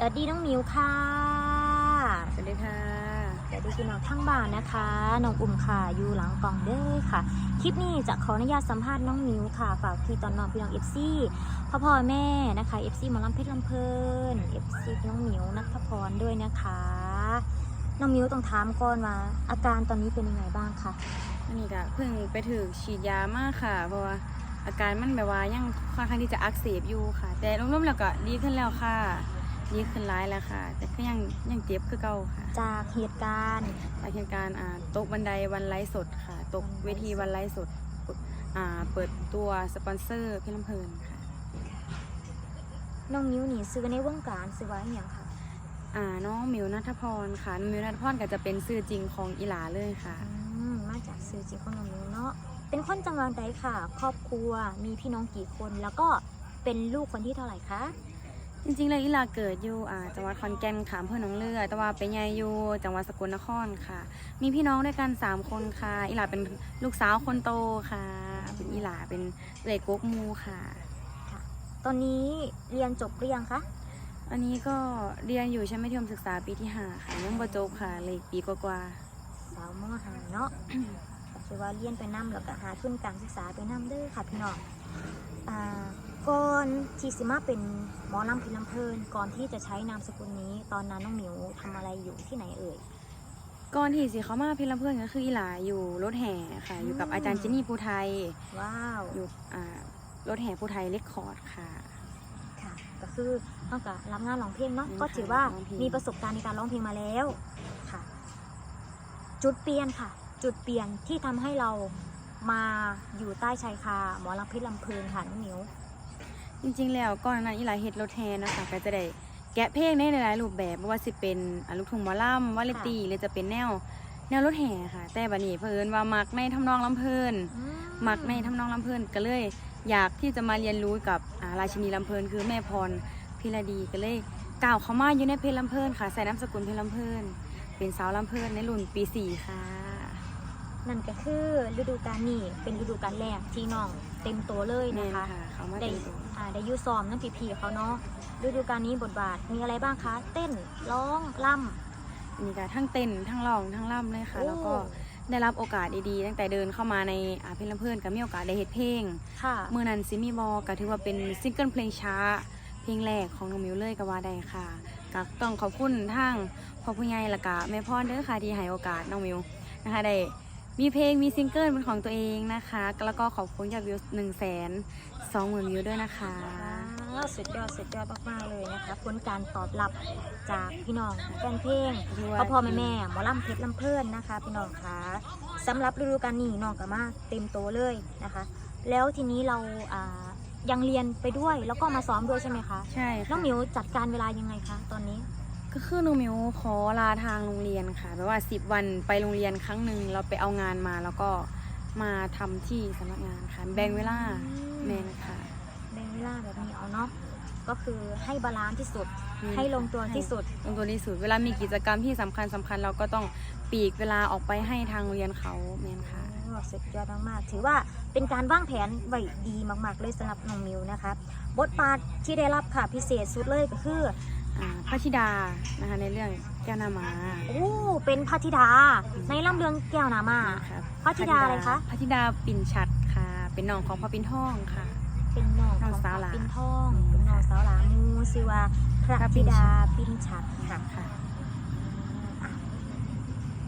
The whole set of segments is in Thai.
สวัสดีน้องมิวค่ะ สวัสดีค่ะ สวัสดีพี่น้องทั้งบ้านนะคะ น้องอุ่มค่ะอยู่หลังกล่องเด้อค่ะ คลิปนี้จะขออนุญาตสัมภาษณ์น้องมิวค่ะฝากพี่ตอนน้องพี่น้องเอฟซีพ่อพ่อแม่นะคะเอฟซีหมอลำเพชรลำเพลินเอฟซีน้องมิวนัทพรด้วยนะคะ น้องมิวต้องถามก่อนว่าอาการตอนนี้เป็นยังไงบ้างคะอันนี้ก็เพิ่งไปถือฉีดยามากค่ะ เพราะว่าอาการมันแบบว่ายังค่อนข้างที่จะอักเสบอยู่ค่ะ แต่รวมๆแล้วก็ดีขึ้นแล้วค่ะ ดีขึ้นร้ายแล้วค่ะ แต่ก็ยังยังเจ็บคือเก่าค่ะ จากเหตุการณ์จากเหตุการณ์อ่าตกบันไดวันไลฟ์สดค่ะ ตกเวทีวันไลฟ์สดอ่าเปิดตัวสปอนเซอร์พี่ลำเพลินค่ะน้องมิวนี่ซื้อในวงการซื้อไว้อย่างค่ะอ่าน้องมิวนัทพรค่ะน้องมิวนัทพรก็จะเป็นชื่อจริงของอีหลาเลยค่ะอืมมาจากซื้อจริงของน้องมิวเนาะเป็นคนจังหวัดใดค่ะ ครอบครัวมีพี่น้องกี่คนแล้วก็เป็นลูกคนที่เท่าไหร่คะ จริงๆเลยอีหลาเกิดอยู่อ่าจังหวัดขอนแก่นค่ะอำเพื่อหนองเลือแต่ว่าเป็นยายอยู่จังหวัดสกลนครค่ะ มีพี่น้องด้วยกันสามคนค่ะอีหลาเป็นลูกสาวคนโตค่ะ เป็นอีหลาเป็นเด็กกกมูค่ะตอนนี้เรียนจบหรือยังคะอันนี้ก็เรียนอยู่ชั้นมัธยมศึกษาปีที่ห้าค่ะยังบ่จบค่ะเลยอีกปีกว่าสาวมหาเนาะ ก็คือว่าเรียนไปนํแล้วก็หาทุนการศึกษาไปนํเด้อค่ะพี่น้องอ่า ก่อนที่สิมาเป็นหมอลำพิลำเพลินก่อนที่จะใช้นามสกุลนี้ ตอนนั้นน้องหมิวทำอะไรอยู่ที่ไหนเอ่ยๆก่อนที่สิเขามาเพชรลำเพื่อนก็คืออีหลาอยู่รถแห่ค่ะ อยู่กับอาจารย์เจนนี่ภูไทย ว้าว อยู่อ่ารถแห่ภูไทยเรคคอร์ดค่ะ ค่ะก็คือเท่ากับรับงานร้องเพลงเนาะอืมก็ถือว่าร้องเพลง มีประสบการณ์ในการร้องเพลงมาแล้วค่ะ จุดเปลี่ยนค่ะ จุดเปลี่ยนที่ทำให้เรามาอยู่ใต้ชายคาหมอลำเพชรลำเพลินค่ะน้องหมิว จริงๆ แล้วก่อนหนานั้นอีหลาเฮ็ดรถแทนนะคะก็จะได้แกะเพลงในหลายๆรูปแบบไม่ว่าสิเป็นอะลูกทุ่งหมอลำวาเลนตีหรือจะเป็นแนว แนวรถแห่ค่ะ แต่บัดนี้เพิ่นว่ามักในทำนองลำเพลินมักในทำนองลำเพลินก็เลย อยากที่จะมาเรียนรู้กับอ่าราชินีลำเพลินคือแม่พรพิรดีก็เลยก้าวเข้ามาอยู่ในเพลงลำเพลินค่ะใส่นามสกุลเพลงลำเพลินเป็นสาวลำเพลินในรุ่นปีสี่ค่ะ นั่นก็คือฤดูกาลนี้เป็นฤดูกาลแรกที่น้องเต็มตัวเลยแม่นะนคะค่ะเขามาได้เป็นตัวอ่าได้อยูซ้อมนั่นพีพีเขาเนาะฤดูกาลนี้บทบาทมีอะไรบ้างคะ เต้นร้องล่ำอันนี้ก็ทั้งเต้นทั้งร้องทั้งล่ำเลยค่ะ โอ้ แล้วก็ได้รับโอกาสดีๆ ตั้งแต่เดินเข้ามาในอ่าเพลงลำเพลินก็มีโอกาสได้เฮ็ดเพลงค่ะ เมื่อนั้นซิมีบอก็ถือว่าเป็นซิงเกิลเพลงช้า เพลงแรกของน้องมิวเลยก็ว่าได้ค่ะก็ต้องขอบคุณทางพ่อผู้ใหญ่และก็แม่พ่อเด้อค่ะที่ให้โอกาสน้องมิวนะคะได้ มีเพลงมีซิงเกิลเป็นของตัวเองนะคะ แล้วก็ขอบคุณยอดวิวหนึ่งแสนสองหมื่นวิวด้วยนะคะว้าวสุดยอดสุดยอดมากๆเลยนะคะผลการตอบรับจากพี่น้องแฟนเพลงพ่อพ่อแม่แม่หมอลำเพชรลำเพลินนะคะ พี่น้องคะสำหรับฤดูกาลนี้น้องก็มาเต็มโตวเลยนะคะ แล้วทีนี้เราอ่ายังเรียนไปด้วยแล้วก็มาซ้อมด้วยใช่ไหมคะใช่น้ค่ะองหมิวจัดการเวลายังไงคะตอนนี้ ก็คือน้องมิวขอลาทางโรงเรียนค่ะแบบว่าสิบวันไปโรงเรียนครั้งหนึ่งเราไปเอางานมาแล้วก็มาทำที่สำนักงานค่ะแบ่งเวลาแม่นค่ะ แบ่งเวลาแบบนี้เอาเนาะก็คือให้บาลานซ์ที่สุด อืม ให้ลงตัวที่สุดลงตัวที่สุดเวลามีกิจกรรมที่สำคัญสำคัญเราก็ต้องปลีกเวลาออกไปให้ทางโรงเรียนเขาแม่นค่ะโอ้สุดยอดมากๆ ถือว่าเป็นการวางแผนไว้ดีมาก ๆ เลยสำหรับน้องมิวนะคะ บทบาทที่ได้รับค่ะพิเศษสุดเลยก็คืออ่า พระธิดานะคะในเรื่องแก้วนามา โอ้ เป็นพระธิดา ในลำเรืองแก้วนามาครับพระธิดาอะไรคะ พระธิดาปิ่นฉัดค่ะ เป็นน้องของพระปิ่นทองค่ะ เป็นน้องน้ขอองงสาวหลาปินทอง เป็นน้องสาวหลามูชื่อว่าพระพระปิ่ธินดาฉัตรปินฉัดค่ะค่ะอะ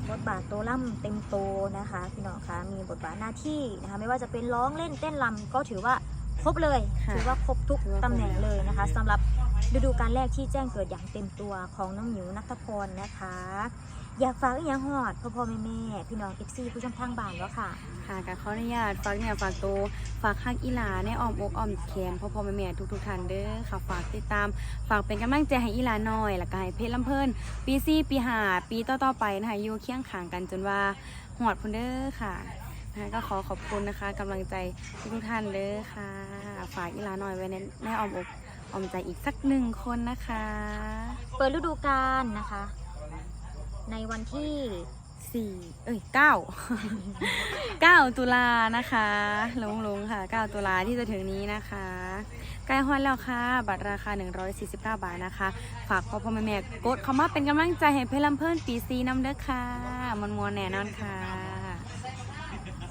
บทบาทโตล่ำเต็มโตนะคะพี่น้องคะมีบทบาทหน้าที่นะคะไม่ว่าจะเป็นร้องเล่นเต้นรำก็ถือว่าครบเลยค่ะถือว่าครบทุกถือว่าครบตำแหน่งเลยนะคะสำหรับ ฤดูการแรกที่แจ้งเกิดอย่างเต็มตัวของน้องหมิวนัทพรนะคะ อยากฝากอีกอย่างฮอดพ่อพ่อแม่แม่พี่น้องเอฟซีผู้ชมทางบ้านแล้วค่ะ ค่ะก็ขออนุญาตฝากเนี่ยฝากโตวฝากฮักอีหลาในอ้อมอกอ้อมแขนพ่อพ่อแม่แม่ทุกทุกๆท่านเด้อค่ะฝากติดตาม ฝากเป็นกำลังใจให้อีหลาหน่อยแล้วก็ให้เพชรลำเพลินปีซี่ปีหาปีต่อๆไปนะคะอยู่เคียงข้างกันจนว่าหอดพุ่นเด้อค่ะนะคะก็ขอขอบคุณนะคะกำลังใจทุกท่านเด้อค่ะ ฝากอีลาหน่อยไว้ในในออมอก ออมใจอีกสักหนึ่งคนนะคะ เปิดฤดูกาลนะคะ ในวันที่สี่เอ้ยเก้าเก้าตุลานะคะลงลงค่ะเก้าตุลาที่จะถึงนี้นะคะใกล้ฮอนแล้วค่ะ บัตรราคา 149 บาทนะคะ ฝากพ่อพ่อแม่แม่กดเข้ามาเป็นกำลังใจให้เพชรลำเพิ่นปีซีน้ำเด้อค่ะมวนมวนแน่นอนค่ะ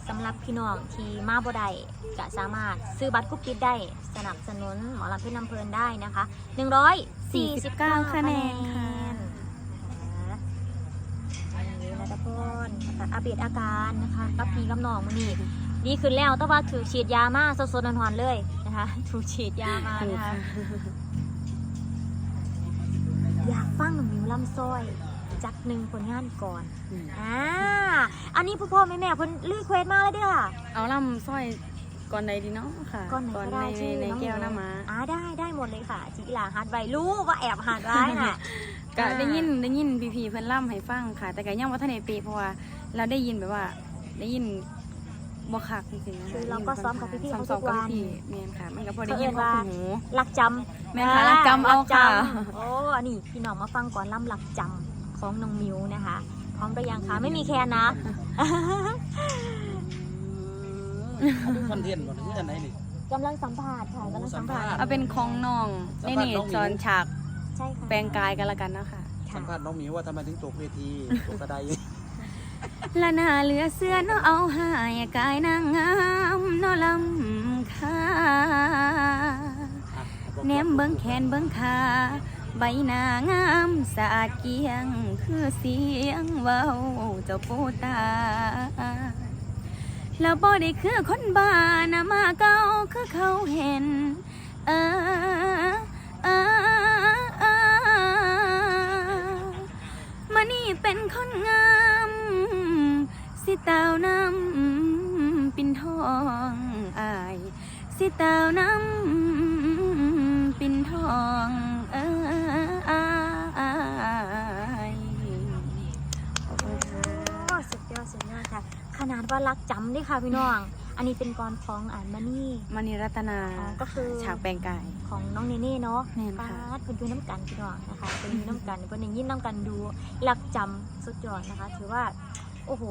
สำหรับพี่น้องที่มาบ่ได้ก็สามารถซื้อบัตรกรุ๊ปปิดได้สนับสนุนหมอลำเพชรลำเพลินได้นะคะ149คะแนนค่ะอันนี้นัทพรนะคะอัปเดตอาการนะคะกับพี่กับน้องมื้อนี้ดีขึ้นแล้วแต่ว่าถูกฉีดยามาสดๆนอนๆเลยนะคะถูกฉีดยามาถูกนะคะค่ะอยากฟังหนุ่มมิวลำซ้อย จักหนึ่งผลงานก่อนอืม อ่าอันนี้พ่อพ่อแม่แม่เพิ่นรีเควสมาเลยเด้อค่ะเอาลำสร้อยก่อนใดดีเนาะค่ะก่อนไหนก็ได้ในชื่อในน้องแก้วหน้ามาอ่าได้ได้หมดเลยค่ะจิลาฮัดไว้รู้ว่าแอบฮัดไว้น่ะ ก็อ่า ได้ยินได้ยินพีพีเพิ่นล่ำให้ฟังค่ะ แต่ก็ยังว่าท่านในปีเพราะว่าเราได้ยินแบบว่า ได้ยินบ่คักจริงๆนะคะคือเราก็ซ้อมกับพี่ๆซ้อเขามทุกกับวันพี่ๆแม่นค่ะ มันก็พอได้ยินเผอิญพอว่าหูหลักจำแม่นค่ะหลักจำเอาหลักค่ะจำโอ้อันนี้พี่น้องมาฟังก่อนล่ำหลักจำ ของน้องมิวนะคะ พร้อมหรือยังคะไม่มีแคนนะอันนี้คอนเทนต์บ่หรืออันไหนนี่กำลังสัมภาษณ์ค่ะกำลังสัมภาษณ์เอาเป็นของน้องสัในมภาษณ์นี่น้องหมิวจอนฉากใช่ค่ะแปลงกายกันละกันเนาะค่ะสัมภาษณ์น้องหมิวว่าทำไมถึงตกเวทีตกกระไดละนาเหลือเสื้อเนาะเอาหายกายนางงามเนาะลำค่าอะแหนมเบิ้งแขนเบิ้งขา ใบหน้างามสะอาดเกียง คือเสียงเว้าเจ้าปูตา แล้วบ่ได้คือคนบ้านะมาเก่าคือเขาเห็น ว่ารักจำด้วยค่ะพี่น้อง อันนี้เป็นกรของอ่านมานี่มณีรัตนาอ๋อก็คือ ฉากแปลงกาย ของน้องเนเน่เนาะแม่นค่ะ ป้าดเพิ่นดูน้ำกันพี่น้องนะคะเป็นดูน้ำกันเพิ่นได้ยินน้ำกันดูหลักจำสุดยอดนะคะ ถือว่าโอ้โห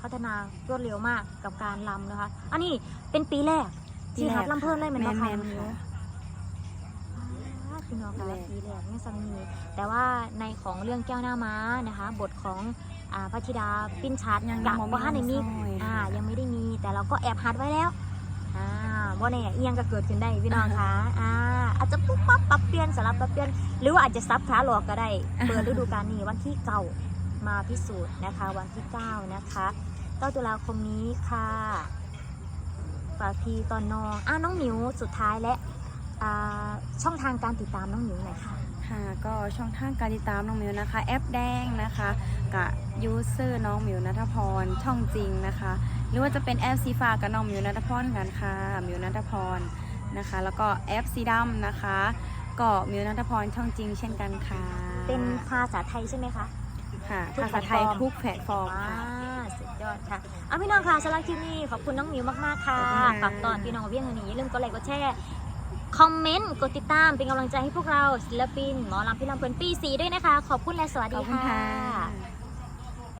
พัฒนารวดเร็วมากกับการลำนะคะ อันนี้เป็นปีแรกที่หัดลำเพิ่นเลยเหมือนแมกันนค่ะแมนน้องค่ะมิวป้าดพี่น้องปีค่ะแรกปีแรกไม่ซังมีแต่ว่าในของเรื่องแก้วหน้าม้านะคะ บทของ อ่าพระธิดาปิ้นชัดยังกับบ่มีว่าในมีซอยอ่า ยังไม่ได้มีแต่เราก็แอบฮัดไว้แล้วอ่าว่าเนี่ยเอียงก็เกิดขึ้นได้พี่น้องคะอ่าอาจจะปุ๊บปั๊บปรับเปลี่ยนสลับปรับเปลี่ยน หรือว่าอาจจะซับขาหลอกก็ได้เปิดฤดูกาลนี้วันที่เก่ามาพิสูจน์นะคะ วันที่ 9 นะคะ9ตุลาคมนี้ค่ะฝากพีตอนน้องอ่าน้องหมิวสุดท้ายและอ่าช่องทางการติดตามน้องหมิวหน่อยค่ะ ค่ะก็ช่องทางการติดตามน้องมิวนะคะ แอปแดงนะคะกับยูเซอร์น้องมิวนัทพรช่องจริงนะคะ หรือว่าจะเป็นแอปสีฟ้ากับน้องมิวนัทพรกันค่ะมิวนัทพรนะคะ แล้วก็แอปสีดำนะคะก็มิวนัทพรช่องจริง เช่นกันค่ะ เป็นภาษาไทยใช่ไหมคะค่ะทุกภาษาไทยแพลตฟอร์มทุกแพลตฟอร์มอ่าค่ะสุดยอดค่ะเอาพี่น้องค่ะสำหรับคลิปนี้ขอบคุณน้องหมิวมากๆค่ะขอบคุณค่ะฝากตอนพี่น้องเวียงวันนี้อย่าลืมกดไลค์กดแชร์ คอมเมนต์ กดติดตาม เป็นกำลังใจให้พวกเราศิลปิน หมอลำพี่ลำเพลินปีสีด้วยนะคะ ขอบคุณและสวัสดีค่ะ